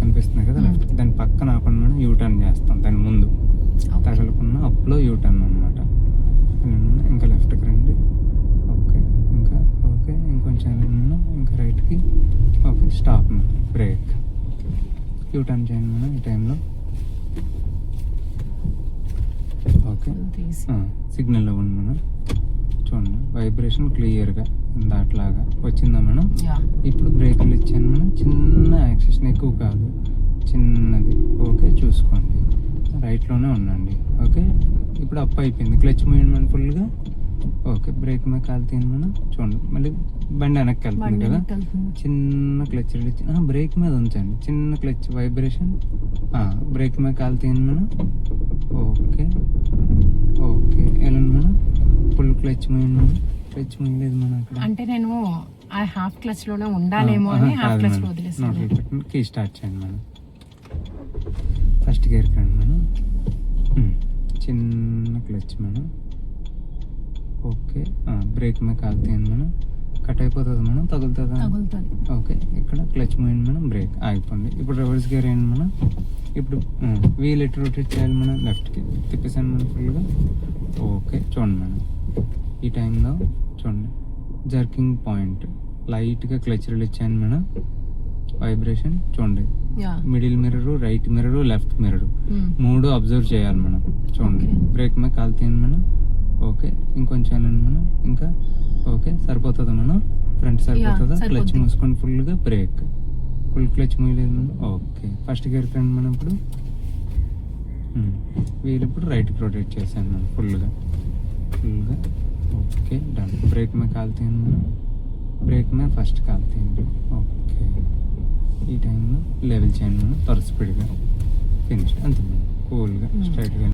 కనిపిస్తుంది కదా Hmm. Left దాని పక్కన ఆపండి మేడం యూ టర్న్ చేస్తాం దాని ముందు. తగలకున్న అప్లో యూ టర్న్ అనమాట ఇంకా లెఫ్ట్కి రండి. ఓకే ఇంకా ఓకే ఇంకొంచెం మేడం ఇంకా రైట్కి okay stop madam brake U turn చేయండి మేడం ఈ టైంలో ఓకే సిగ్నల్ ఇవ్వండి మేడం. చూడండి వైబ్రేషన్ క్లియర్గా దాట్లాగా వచ్చిందా మేడం? ఇప్పుడు బ్రేకులు ఇచ్చాను మనం చిన్న యాక్సిషన్ ఎక్కువ కాదు. చిన్నది. ఓకే చూసుకోండి. రైట్లోనే ఉండండి. ఓకే? ఇప్పుడు అప్ అయిపోయింది. క్లచ్ మన ఫుల్గా? ఓకే బ్రేక్ మీద కాలు తీయండి మనం చూడండి. మళ్ళీ బండి వెనక్కి వెళ్తుంది కదా. చిన్న క్లచ్ రిలీజ్ బ్రేక్ మీద ఉంచండి. చిన్న క్లచ్ వైబ్రేషన్. బ్రేక్ మీద కాలు తీయండి మనం ఓకే ఓకే వెళ్ళండి మనం ఫుల్ క్లచ్ మనం క్లచ్ మూయలేదు మనం అక్కడ. అంటే నేను ఆ హాఫ్ క్లచ్లోనే ఉండాలేమో అని హాఫ్ క్లచ్లో వదిలేసాను. కీ స్టార్ట్ చేయండి మేడం. ఫస్ట్ గేర్ కండి మేడం. ఉమ్. చిన్న క్లచ్ మేడం. ఓకే. బ్రేక్ మీద కాలు తీయండి మేడం. కట్ అయిపోతుంది మేడం. తగులుతుందా? ఓకే. ఇక్కడ క్లచ్ మూమెంట్ మనం బ్రేక్. ఆగిపోండి. ఇప్పుడు రివర్స్ గేర్ అయ్యింది మనం ఇప్పుడు వీల్ ఎటు రొటేట్ చేయాలి మనం లెఫ్ట్కి తిప్పేసాను మనం ఫుల్గా. ఓకే. చూడండి మేడం. ఈ టైంలో చూడండి. Jerking point. లైట్గా క్లచ్ రిలీజ్ చేయండి మేడం. వైబ్రేషన్ చూడండి. Middle mirror right mirror left mirror. మ్మ్. మూడు అబ్జర్వ్ చేయాలి మనం చూడండి. బ్రేక్ మీద కాలు తీయండి మనం ఓకే. ఇంకొంచెం వెళ్ళండి మనం ఇంకా ఓకే. సరిపోతుందా మనం ఫ్రంట్ సరిపోతుందా. క్లచ్ మూసుకొని ఫుల్గా బ్రేక్. ఫుల్ క్లచ్ మూయలేదు మనం ఓకే. ఫస్ట్ గేర్ ఫ్రంట్ మనం ఇప్పుడు. ఉమ్. వీలు ఇప్పుడు రైట్కి రొటేట్ చేశాను మనం ఫుల్గా. ఫుల్గా ఓకే డన్ బ్రేక్ కాలు తీయండి మనం బ్రేక్ మీద ఫస్ట్ కాలు తీయండి ఓకే ఈ టైంలో లెవెల్ చేయండి మనం త్వర స్పీడ్గా ఫినిష్ అంతే కూల్గా. స్ట్రైట్గా